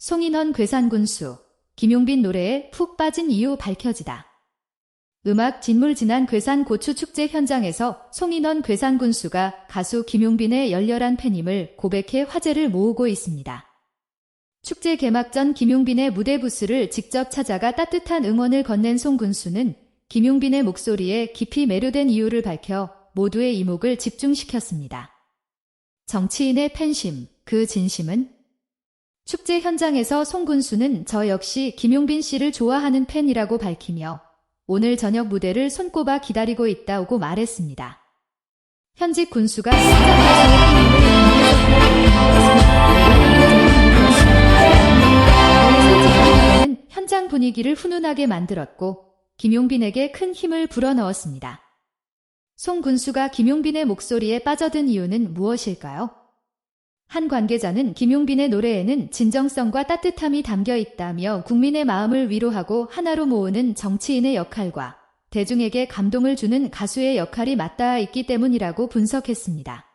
송인원 괴산군수, 김용빈 노래에 푹 빠진 이유 밝혀지다. 음악 진물 지난 괴산 고추 축제 현장에서 송인원 괴산군수가 가수 김용빈의 열렬한 팬임을 고백해 화제를 모으고 있습니다. 축제 개막 전 김용빈의 무대 부스를 직접 찾아가 따뜻한 응원을 건넨 송 군수는 김용빈의 목소리에 깊이 매료된 이유를 밝혀 모두의 이목을 집중시켰습니다. 정치인의 팬심, 그 진심은? 축제 현장에서 송 군수는 저 역시 김용빈 씨를 좋아하는 팬이라고 밝히며 오늘 저녁 무대를 손꼽아 기다리고 있다고 말했습니다. 현직 군수가 는 현장 분위기를 훈훈하게 만들었고 김용빈에게 큰 힘을 불어넣었습니다. 송 군수가 김용빈의 목소리에 빠져든 이유는 무엇일까요? 한 관계자는 김용빈의 노래에는 진정성과 따뜻함이 담겨 있다며 국민의 마음을 위로하고 하나로 모으는 정치인의 역할과 대중에게 감동을 주는 가수의 역할이 맞닿아 있기 때문이라고 분석했습니다.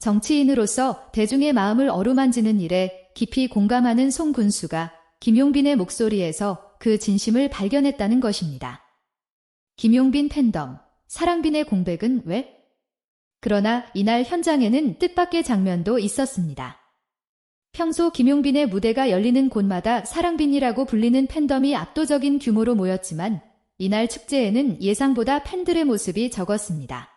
정치인으로서 대중의 마음을 어루만지는 일에 깊이 공감하는 송 군수가 김용빈의 목소리에서 그 진심을 발견했다는 것입니다. 김용빈 팬덤, 사랑빈의 공백은 왜? 그러나 이날 현장에는 뜻밖의 장면도 있었습니다. 평소 김용빈의 무대가 열리는 곳마다 사랑빈이라고 불리는 팬덤이 압도적인 규모로 모였지만 이날 축제에는 예상보다 팬들의 모습이 적었습니다.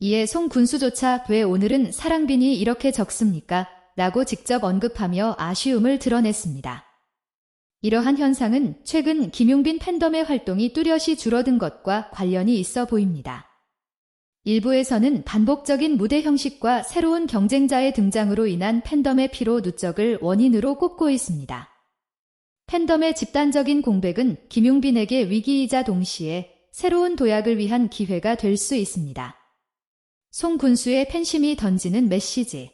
이에 송 군수조차 왜 오늘은 사랑빈이 이렇게 적습니까? 라고 직접 언급하며 아쉬움을 드러냈습니다. 이러한 현상은 최근 김용빈 팬덤의 활동이 뚜렷이 줄어든 것과 관련이 있어 보입니다. 일부에서는 반복적인 무대 형식과 새로운 경쟁자의 등장으로 인한 팬덤의 피로 누적을 원인으로 꼽고 있습니다. 팬덤의 집단적인 공백은 김용빈에게 위기이자 동시에 새로운 도약을 위한 기회가 될 수 있습니다. 송 군수의 팬심이 던지는 메시지.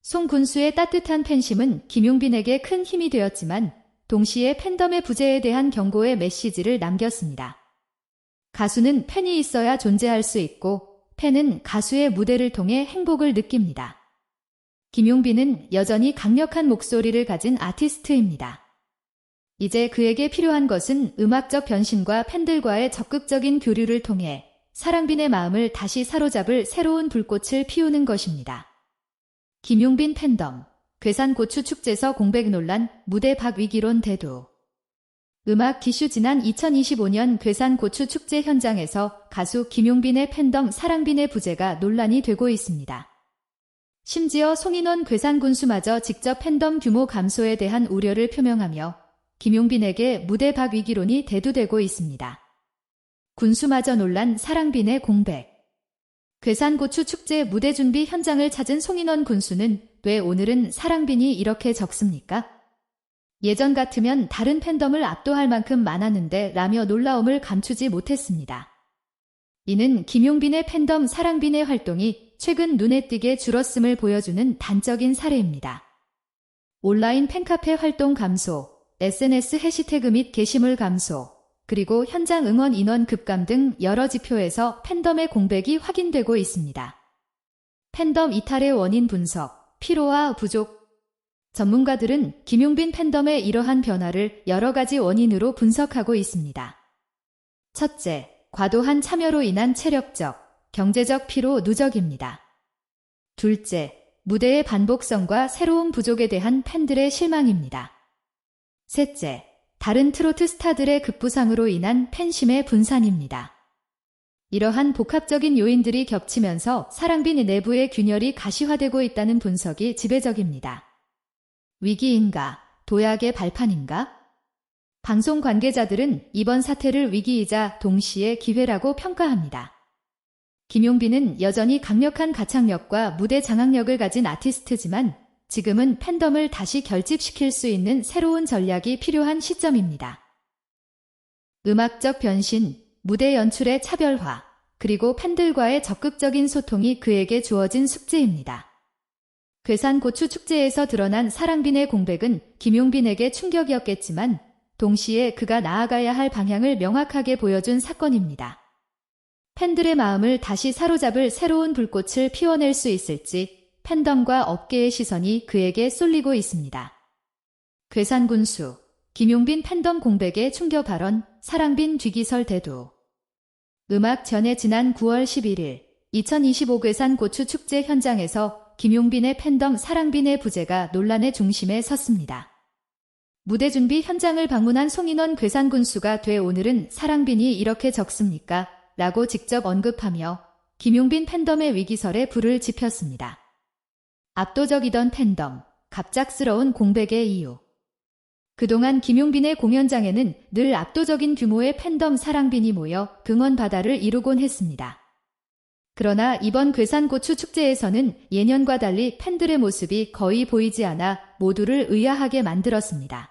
송 군수의 따뜻한 팬심은 김용빈에게 큰 힘이 되었지만 동시에 팬덤의 부재에 대한 경고의 메시지를 남겼습니다. 가수는 팬이 있어야 존재할 수 있고 팬은 가수의 무대를 통해 행복을 느낍니다. 김용빈은 여전히 강력한 목소리를 가진 아티스트입니다. 이제 그에게 필요한 것은 음악적 변신과 팬들과의 적극적인 교류를 통해 사랑빈의 마음을 다시 사로잡을 새로운 불꽃을 피우는 것입니다. 김용빈 팬덤, 괴산고추 축제서 공백 논란, 무대 박위기론 대두. 음악 기슈 지난 2025년 괴산 고추 축제 현장에서 가수 김용빈의 팬덤 사랑빈의 부재가 논란이 되고 있습니다. 심지어 송인원 괴산 군수마저 직접 팬덤 규모 감소에 대한 우려를 표명하며 김용빈에게 무대 박 위기론이 대두되고 있습니다. 군수마저 논란 사랑빈의 공백. 괴산 고추 축제 무대 준비 현장을 찾은 송인원 군수는 왜 오늘은 사랑빈이 이렇게 적습니까? 예전 같으면 다른 팬덤을 압도할 만큼 많았는데 라며 놀라움을 감추지 못했습니다. 이는 김용빈의 팬덤 사랑빈의 활동이 최근 눈에 띄게 줄었음을 보여주는 단적인 사례입니다. 온라인 팬카페 활동 감소, SNS 해시태그 및 게시물 감소, 그리고 현장 응원 인원 급감 등 여러 지표에서 팬덤의 공백이 확인되고 있습니다. 팬덤 이탈의 원인 분석, 피로와 부족. 전문가들은 김용빈 팬덤의 이러한 변화를 여러 가지 원인으로 분석하고 있습니다. 첫째, 과도한 참여로 인한 체력적, 경제적 피로 누적입니다. 둘째, 무대의 반복성과 새로운 부족에 대한 팬들의 실망입니다. 셋째, 다른 트로트 스타들의 급부상으로 인한 팬심의 분산입니다. 이러한 복합적인 요인들이 겹치면서 사랑빈 내부의 균열이 가시화되고 있다는 분석이 지배적입니다. 위기인가, 도약의 발판인가? 방송 관계자들은 이번 사태를 위기이자 동시에 기회라고 평가합니다. 김용빈은 여전히 강력한 가창력과 무대 장악력을 가진 아티스트지만 지금은 팬덤을 다시 결집시킬 수 있는 새로운 전략이 필요한 시점입니다. 음악적 변신, 무대 연출의 차별화, 그리고 팬들과의 적극적인 소통이 그에게 주어진 숙제입니다. 괴산 고추 축제에서 드러난 사랑빈의 공백은 김용빈에게 충격이었겠지만 동시에 그가 나아가야 할 방향을 명확하게 보여준 사건입니다. 팬들의 마음을 다시 사로잡을 새로운 불꽃을 피워낼 수 있을지 팬덤과 업계의 시선이 그에게 쏠리고 있습니다. 괴산 군수, 김용빈 팬덤 공백의 충격 발언, 사랑빈 뒤기설 대두. 음악 전에 지난 9월 11일 2025 괴산 고추 축제 현장에서 김용빈의 팬덤 사랑빈의 부재가 논란의 중심에 섰습니다. 무대 준비 현장을 방문한 송인원 괴산군수가 돼 오늘은 사랑빈이 이렇게 적습니까? 라고 직접 언급하며 김용빈 팬덤의 위기설에 불을 지폈습니다. 압도적이던 팬덤, 갑작스러운 공백의 이유. 그동안 김용빈의 공연장에는 늘 압도적인 규모의 팬덤 사랑빈이 모여 등원 바다를 이루곤 했습니다. 그러나 이번 괴산고추 축제에서는 예년과 달리 팬들의 모습이 거의 보이지 않아 모두를 의아하게 만들었습니다.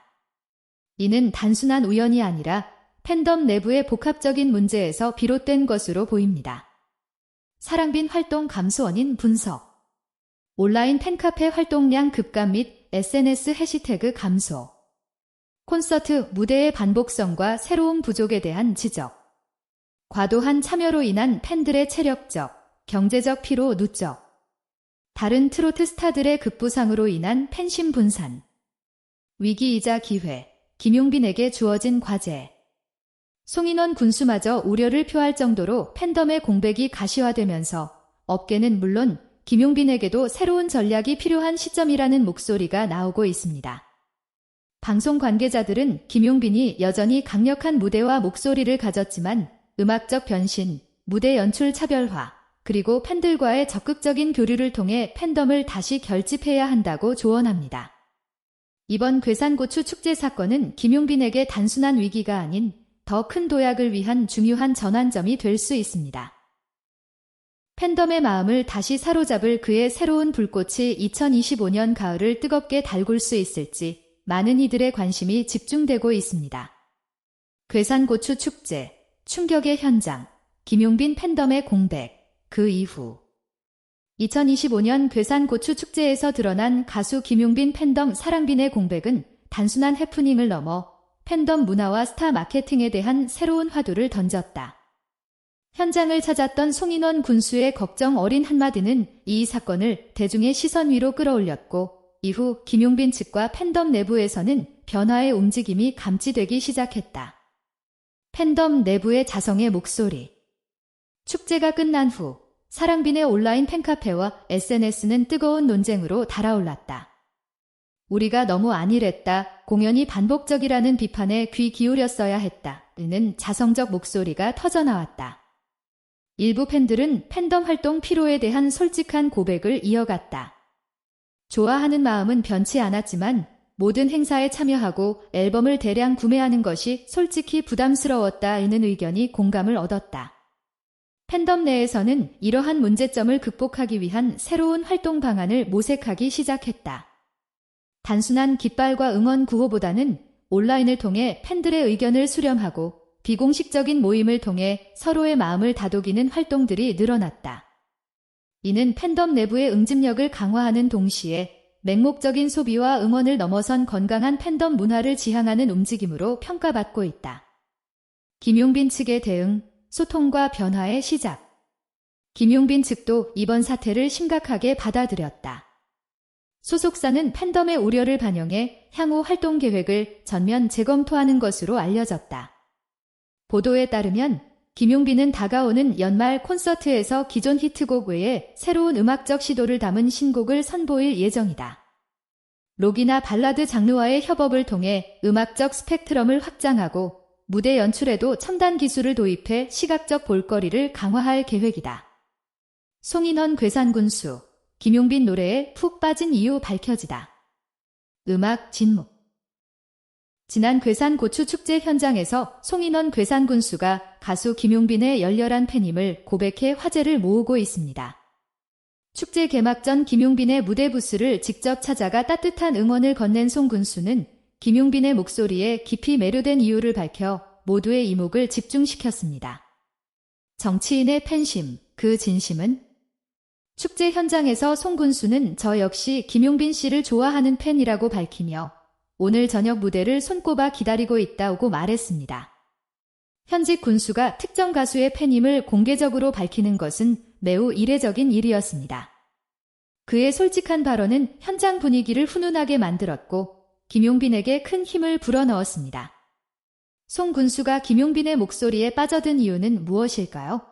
이는 단순한 우연이 아니라 팬덤 내부의 복합적인 문제에서 비롯된 것으로 보입니다. 사랑빈 활동 감소 원인 분석 온라인 팬카페 활동량 급감 및 SNS 해시태그 감소 콘서트 무대의 반복성과 새로운 부족에 대한 지적 과도한 참여로 인한 팬들의 체력적, 경제적 피로 누적. 다른 트로트 스타들의 급부상으로 인한 팬심 분산. 위기이자 기회 김용빈에게 주어진 과제. 송인원 군수마저 우려를 표할 정도로 팬덤의 공백이 가시화되면서 업계는 물론 김용빈에게도 새로운 전략이 필요한 시점이라는 목소리가 나오고 있습니다. 방송 관계자들은 김용빈이 여전히 강력한 무대와 목소리를 가졌지만 음악적 변신, 무대 연출 차별화, 그리고 팬들과의 적극적인 교류를 통해 팬덤을 다시 결집해야 한다고 조언합니다. 이번 괴산고추 축제 사건은 김용빈에게 단순한 위기가 아닌 더 큰 도약을 위한 중요한 전환점이 될 수 있습니다. 팬덤의 마음을 다시 사로잡을 그의 새로운 불꽃이 2025년 가을을 뜨겁게 달굴 수 있을지 많은 이들의 관심이 집중되고 있습니다. 괴산고추 축제, 충격의 현장, 김용빈 팬덤의 공백, 그 이후 2025년 괴산 고추 축제에서 드러난 가수 김용빈 팬덤 사랑빈의 공백은 단순한 해프닝을 넘어 팬덤 문화와 스타 마케팅에 대한 새로운 화두를 던졌다. 현장을 찾았던 송인원 군수의 걱정 어린 한마디는 이 사건을 대중의 시선 위로 끌어올렸고 이후 김용빈 측과 팬덤 내부에서는 변화의 움직임이 감지되기 시작했다. 팬덤 내부의 자성의 목소리. 축제가 끝난 후 사랑빈의 온라인 팬카페와 SNS는 뜨거운 논쟁으로 달아올랐다. 우리가 너무 안일했다. 공연이 반복적이라는 비판에 귀 기울였어야 했다. 는 자성적 목소리가 터져나왔다. 일부 팬들은 팬덤 활동 피로에 대한 솔직한 고백을 이어갔다. 좋아하는 마음은 변치 않았지만 모든 행사에 참여하고 앨범을 대량 구매하는 것이 솔직히 부담스러웠다는 의견이 공감을 얻었다. 팬덤 내에서는 이러한 문제점을 극복하기 위한 새로운 활동 방안을 모색하기 시작했다. 단순한 깃발과 응원 구호보다는 온라인을 통해 팬들의 의견을 수렴하고 비공식적인 모임을 통해 서로의 마음을 다독이는 활동들이 늘어났다. 이는 팬덤 내부의 응집력을 강화하는 동시에 맹목적인 소비와 응원을 넘어선 건강한 팬덤 문화를 지향하는 움직임으로 평가받고 있다. 김용빈 측의 대응, 소통과 변화의 시작. 김용빈 측도 이번 사태를 심각하게 받아들였다. 소속사는 팬덤의 우려를 반영해 향후 활동 계획을 전면 재검토하는 것으로 알려졌다. 보도에 따르면 김용빈은 다가오는 연말 콘서트에서 기존 히트곡 외에 새로운 음악적 시도를 담은 신곡을 선보일 예정이다. 록이나 발라드 장르와의 협업을 통해 음악적 스펙트럼을 확장하고 무대 연출에도 첨단 기술을 도입해 시각적 볼거리를 강화할 계획이다. 송인원 괴산군수, 김용빈 노래에 푹 빠진 이유 밝혀지다. 음악 진목 지난 괴산 고추 축제 현장에서 송인원 괴산 군수가 가수 김용빈의 열렬한 팬임을 고백해 화제를 모으고 있습니다. 축제 개막 전 김용빈의 무대 부스를 직접 찾아가 따뜻한 응원을 건넨 송 군수는 김용빈의 목소리에 깊이 매료된 이유를 밝혀 모두의 이목을 집중시켰습니다. 정치인의 팬심, 그 진심은? 축제 현장에서 송 군수는 저 역시 김용빈 씨를 좋아하는 팬이라고 밝히며 오늘 저녁 무대를 손꼽아 기다리고 있다고 말했습니다. 현직 군수가 특정 가수의 팬임을 공개적으로 밝히는 것은 매우 이례적인 일이었습니다. 그의 솔직한 발언은 현장 분위기를 훈훈하게 만들었고 김용빈에게 큰 힘을 불어넣었습니다. 송 군수가 김용빈의 목소리에 빠져든 이유는 무엇일까요?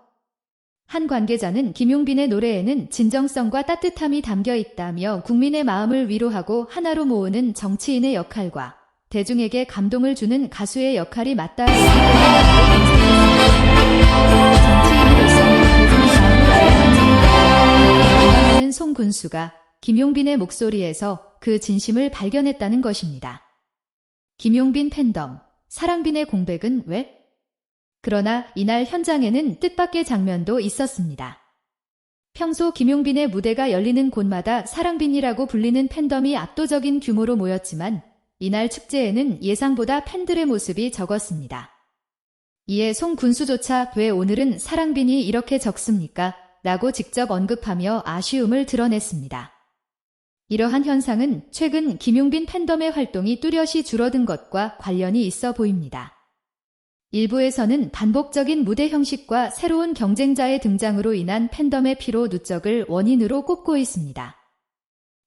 한 관계자는 김용빈의 노래에는 진정성과 따뜻함이 담겨 있다며 국민의 마음을 위로하고 하나로 모으는 정치인의 역할과 대중에게 감동을 주는 가수의 역할이 맞닿아 있습니다. 송 군수가 김용빈의 목소리에서 그 진심을 발견했다는 것입니다. 김용빈 팬덤, 사랑빈의 공백은 왜? 그러나 이날 현장에는 뜻밖의 장면도 있었습니다. 평소 김용빈의 무대가 열리는 곳마다 사랑빈이라고 불리는 팬덤이 압도적인 규모로 모였지만 이날 축제에는 예상보다 팬들의 모습이 적었습니다. 이에 송 군수조차 왜 오늘은 사랑빈이 이렇게 적습니까? 라고 직접 언급하며 아쉬움을 드러냈습니다. 이러한 현상은 최근 김용빈 팬덤의 활동이 뚜렷이 줄어든 것과 관련이 있어 보입니다. 일부에서는 반복적인 무대 형식과 새로운 경쟁자의 등장으로 인한 팬덤의 피로 누적을 원인으로 꼽고 있습니다.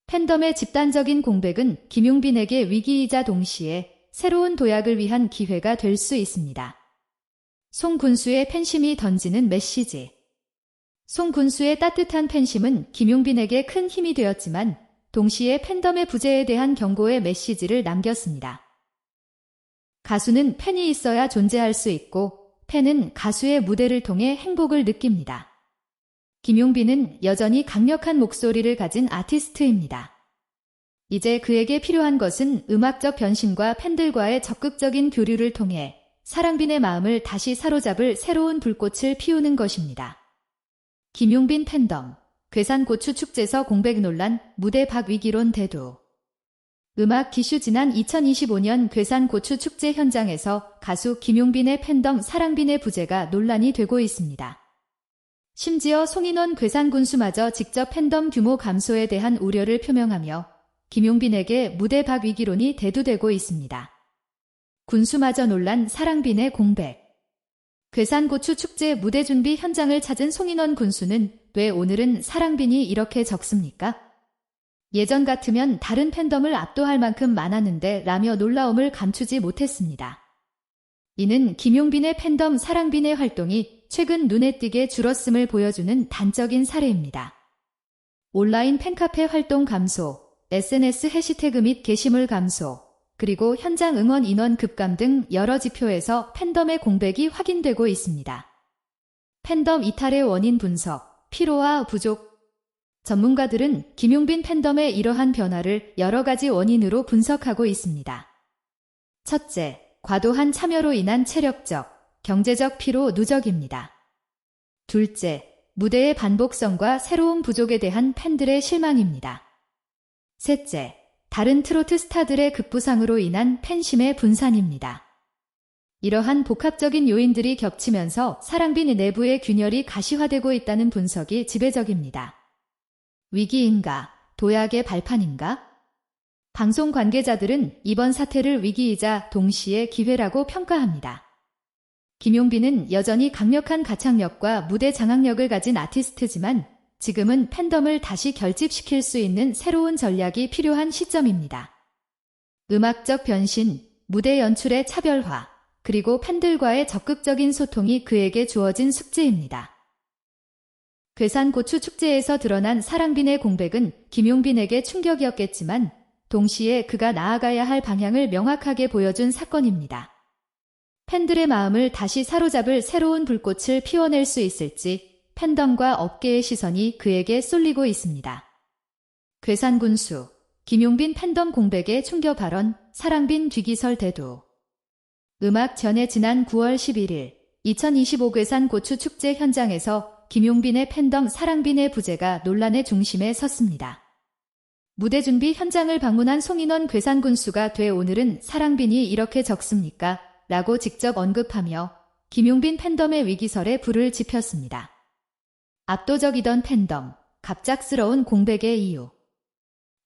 팬덤의 집단적인 공백은 김용빈에게 위기이자 동시에 새로운 도약을 위한 기회가 될 수 있습니다. 송 군수의 팬심이 던지는 메시지. 송 군수의 따뜻한 팬심은 김용빈에게 큰 힘이 되었지만 동시에 팬덤의 부재에 대한 경고의 메시지를 남겼습니다. 가수는 팬이 있어야 존재할 수 있고 팬은 가수의 무대를 통해 행복을 느낍니다. 김용빈은 여전히 강력한 목소리를 가진 아티스트입니다. 이제 그에게 필요한 것은 음악적 변신과 팬들과의 적극적인 교류를 통해 사랑빈의 마음을 다시 사로잡을 새로운 불꽃을 피우는 것입니다. 김용빈 팬덤, 괴산 고추 축제서 공백 논란, 무대 박 위기론 대두 음악 기슈 지난 2025년 괴산 고추 축제 현장에서 가수 김용빈의 팬덤 사랑빈의 부재가 논란이 되고 있습니다. 심지어 송인원 괴산 군수마저 직접 팬덤 규모 감소에 대한 우려를 표명하며 김용빈에게 무대 박 위기론이 대두되고 있습니다. 군수마저 논란 사랑빈의 공백 괴산 고추 축제 무대 준비 현장을 찾은 송인원 군수는 왜 오늘은 사랑빈이 이렇게 적습니까? 예전 같으면 다른 팬덤을 압도할 만큼 많았는데 라며 놀라움을 감추지 못했습니다. 이는 김용빈의 팬덤 사랑빈의 활동이 최근 눈에 띄게 줄었음을 보여주는 단적인 사례입니다. 온라인 팬카페 활동 감소, SNS 해시태그 및 게시물 감소, 그리고 현장 응원 인원 급감 등 여러 지표에서 팬덤의 공백이 확인되고 있습니다. 팬덤 이탈의 원인 분석, 피로와 부족, 전문가들은 김용빈 팬덤의 이러한 변화를 여러 가지 원인으로 분석하고 있습니다. 첫째, 과도한 참여로 인한 체력적, 경제적 피로 누적입니다. 둘째, 무대의 반복성과 새로운 부족에 대한 팬들의 실망입니다. 셋째, 다른 트로트 스타들의 급부상으로 인한 팬심의 분산입니다. 이러한 복합적인 요인들이 겹치면서 사랑빈 내부의 균열이 가시화되고 있다는 분석이 지배적입니다. 위기인가, 도약의 발판인가? 방송 관계자들은 이번 사태를 위기이자 동시에 기회라고 평가합니다. 김용빈은 여전히 강력한 가창력과 무대 장악력을 가진 아티스트지만 지금은 팬덤을 다시 결집시킬 수 있는 새로운 전략이 필요한 시점입니다. 음악적 변신, 무대 연출의 차별화, 그리고 팬들과의 적극적인 소통이 그에게 주어진 숙제입니다. 괴산고추 축제에서 드러난 사랑빈의 공백은 김용빈에게 충격이었겠지만 동시에 그가 나아가야 할 방향을 명확하게 보여준 사건입니다. 팬들의 마음을 다시 사로잡을 새로운 불꽃을 피워낼 수 있을지 팬덤과 업계의 시선이 그에게 쏠리고 있습니다. 괴산군수, 김용빈 팬덤 공백의 충격 발언, 사랑빈 뒤기설 대두. 음악 전에 지난 9월 11일 2025 괴산 고추 축제 현장에서 김용빈의 팬덤 사랑빈의 부재가 논란의 중심에 섰습니다. 무대 준비 현장을 방문한 송인원 괴산군수가 돼 오늘은 사랑빈이 이렇게 적습니까? 라고 직접 언급하며 김용빈 팬덤의 위기설에 불을 지폈습니다. 압도적이던 팬덤, 갑작스러운 공백의 이유.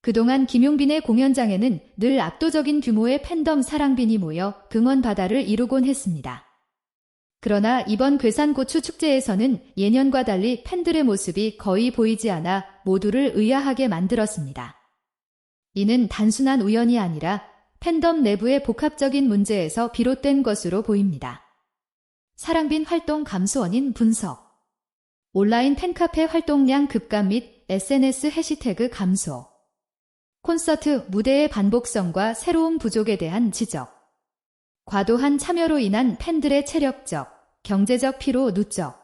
그동안 김용빈의 공연장에는 늘 압도적인 규모의 팬덤 사랑빈이 모여 긍원 바다를 이루곤 했습니다. 그러나 이번 괴산고추 축제에서는 예년과 달리 팬들의 모습이 거의 보이지 않아 모두를 의아하게 만들었습니다. 이는 단순한 우연이 아니라 팬덤 내부의 복합적인 문제에서 비롯된 것으로 보입니다. 사랑빈 활동 감소 원인 분석 온라인 팬카페 활동량 급감 및 SNS 해시태그 감소 콘서트 무대의 반복성과 새로운 부족에 대한 지적 과도한 참여로 인한 팬들의 체력적, 경제적 피로 누적.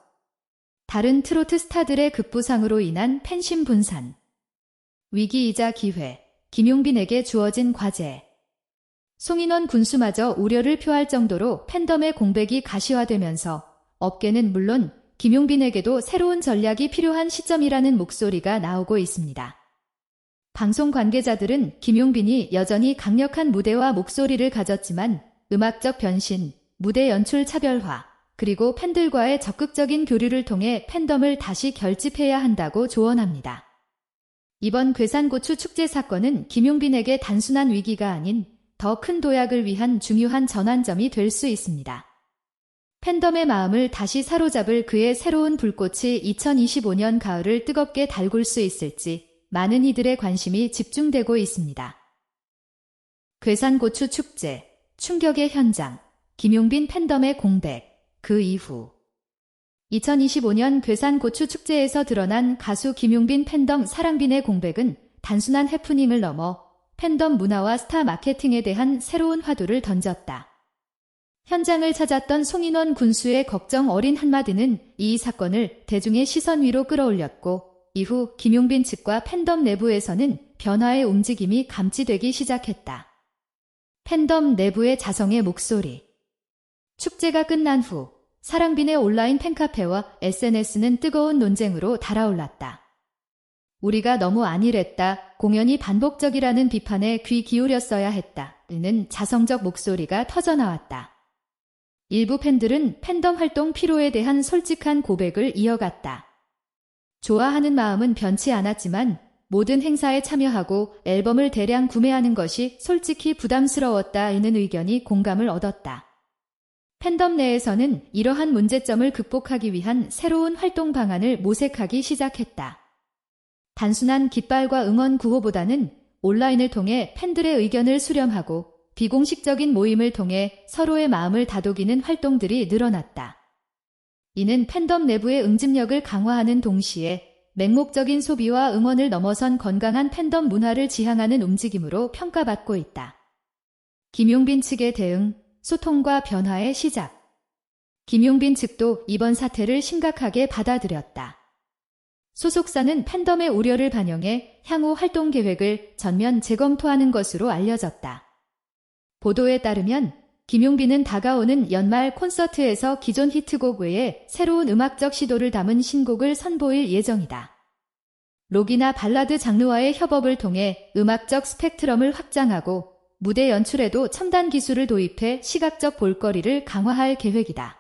다른 트로트 스타들의 급부상으로 인한 팬심 분산. 위기이자 기회 김용빈에게 주어진 과제. 송인원 군수마저 우려를 표할 정도로 팬덤의 공백이 가시화되면서 업계는 물론 김용빈에게도 새로운 전략이 필요한 시점이라는 목소리가 나오고 있습니다. 방송 관계자들은 김용빈이 여전히 강력한 무대와 목소리를 가졌지만 음악적 변신, 무대 연출 차별화, 그리고 팬들과의 적극적인 교류를 통해 팬덤을 다시 결집해야 한다고 조언합니다. 이번 괴산고추 축제 사건은 김용빈에게 단순한 위기가 아닌 더 큰 도약을 위한 중요한 전환점이 될 수 있습니다. 팬덤의 마음을 다시 사로잡을 그의 새로운 불꽃이 2025년 가을을 뜨겁게 달굴 수 있을지 많은 이들의 관심이 집중되고 있습니다. 괴산고추 축제, 충격의 현장, 김용빈 팬덤의 공백, 그 이후 2025년 괴산 고추 축제에서 드러난 가수 김용빈 팬덤 사랑빈의 공백은 단순한 해프닝을 넘어 팬덤 문화와 스타 마케팅에 대한 새로운 화두를 던졌다. 현장을 찾았던 송인원 군수의 걱정 어린 한마디는 이 사건을 대중의 시선 위로 끌어올렸고 이후 김용빈 측과 팬덤 내부에서는 변화의 움직임이 감지되기 시작했다. 팬덤 내부의 자성의 목소리. 축제가 끝난 후 사랑빈의 온라인 팬카페와 SNS는 뜨거운 논쟁으로 달아올랐다. 우리가 너무 안일했다. 공연이 반복적이라는 비판에 귀 기울였어야 했다. 는 자성적 목소리가 터져나왔다. 일부 팬들은 팬덤 활동 피로에 대한 솔직한 고백을 이어갔다. 좋아하는 마음은 변치 않았지만 모든 행사에 참여하고 앨범을 대량 구매하는 것이 솔직히 부담스러웠다는 의견이 공감을 얻었다. 팬덤 내에서는 이러한 문제점을 극복하기 위한 새로운 활동 방안을 모색하기 시작했다. 단순한 깃발과 응원 구호보다는 온라인을 통해 팬들의 의견을 수렴하고 비공식적인 모임을 통해 서로의 마음을 다독이는 활동들이 늘어났다. 이는 팬덤 내부의 응집력을 강화하는 동시에 맹목적인 소비와 응원을 넘어선 건강한 팬덤 문화를 지향하는 움직임으로 평가받고 있다. 김용빈 측의 대응, 소통과 변화의 시작. 김용빈 측도 이번 사태를 심각하게 받아들였다. 소속사는 팬덤의 우려를 반영해 향후 활동 계획을 전면 재검토하는 것으로 알려졌다. 보도에 따르면 김용빈은 다가오는 연말 콘서트에서 기존 히트곡 외에 새로운 음악적 시도를 담은 신곡을 선보일 예정이다. 록이나 발라드 장르와의 협업을 통해 음악적 스펙트럼을 확장하고 무대 연출에도 첨단 기술을 도입해 시각적 볼거리를 강화할 계획이다.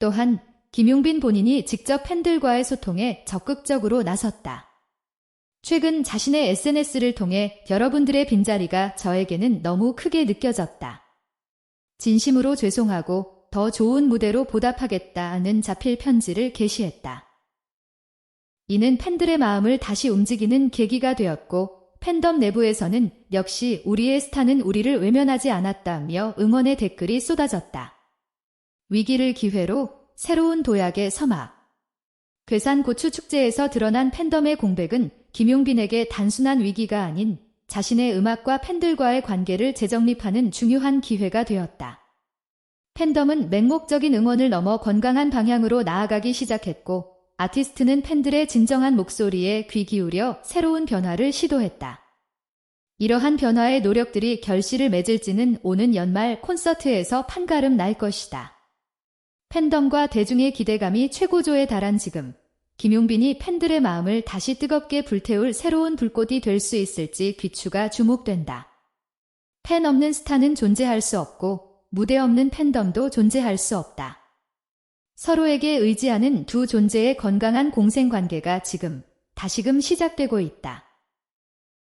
또한 김용빈 본인이 직접 팬들과의 소통에 적극적으로 나섰다. 최근 자신의 SNS를 통해 여러분들의 빈자리가 저에게는 너무 크게 느껴졌다. 진심으로 죄송하고 더 좋은 무대로 보답하겠다는 자필 편지를 게시했다. 이는 팬들의 마음을 다시 움직이는 계기가 되었고 팬덤 내부에서는 역시 우리의 스타는 우리를 외면하지 않았다며 응원의 댓글이 쏟아졌다. 위기를 기회로 새로운 도약의 서막. 괴산 고추 축제에서 드러난 팬덤의 공백은 김용빈에게 단순한 위기가 아닌 자신의 음악과 팬들과의 관계를 재정립하는 중요한 기회가 되었다. 팬덤은 맹목적인 응원을 넘어 건강한 방향으로 나아가기 시작했고 아티스트는 팬들의 진정한 목소리에 귀 기울여 새로운 변화를 시도했다. 이러한 변화의 노력들이 결실을 맺을지는 오는 연말 콘서트에서 판가름 날 것이다. 팬덤과 대중의 기대감이 최고조에 달한 지금 김용빈이 팬들의 마음을 다시 뜨겁게 불태울 새로운 불꽃이 될 수 있을지 귀추가 주목된다. 팬 없는 스타는 존재할 수 없고 무대 없는 팬덤도 존재할 수 없다. 서로에게 의지하는 두 존재의 건강한 공생 관계가 지금 다시금 시작되고 있다.